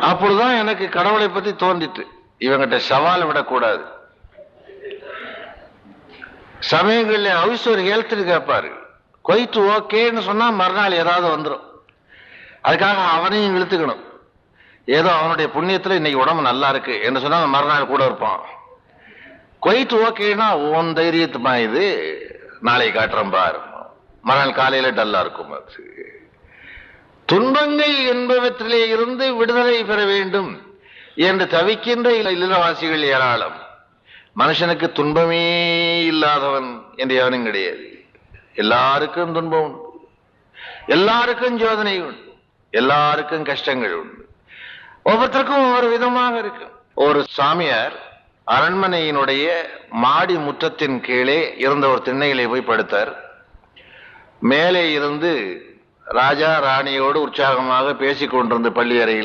அப்பொழுதுதான் எனக்கு கடவுளை பத்தி தோன்றிட்டு இவங்கிட்ட சவால் விடக்கூடாது. சமயங்கள்ல ஹவுஸ் ஒரு கேட்பாரு கொய்த்து ஓகேன்னு சொன்னா மறுநாள் ஏதாவது வந்துடும் அதுக்காக அவனையும் இழுத்துக்கணும். ஏதோ அவனுடைய புண்ணியத்துல இன்னைக்கு உடம்பு நல்லா இருக்கு என்று சொன்னா மறுநாள் கூட இருப்பான். கொய்த்து ஓகேன்னா உன் தைரியத்துமா இது? நாளை காட்டுறேன் பாரு. மறுநாள் காலையில டல்லா இருக்கும் அது. துன்பங்கள் என்பவற்றிலே இருந்து விடுதலை பெற வேண்டும் என்று தவிக்கின்ற இல்லவாசிகள் ஏராளம். மனுஷனுக்கு துன்பமே இல்லாதவன் என்று எவனும் கிடையாது. எல்லாருக்கும் துன்பம் உண்டு. எல்லாருக்கும் சோதனை உண்டு. எல்லாருக்கும் கஷ்டங்கள் உண்டு. ஒவ்வொருத்தருக்கும் ஒவ்வொரு விதமாக இருக்கும் ஒரு சாமியார் அரண்மனையினுடைய மாடி முற்றத்தின் கீழே இருந்த ஒரு திண்ணையிலே போய் படுத்தார். மேலே இருந்து ராஜா ராணியோடு உற்சாகமாக பேசிக் கொண்டிருந்த பள்ளி அறையில்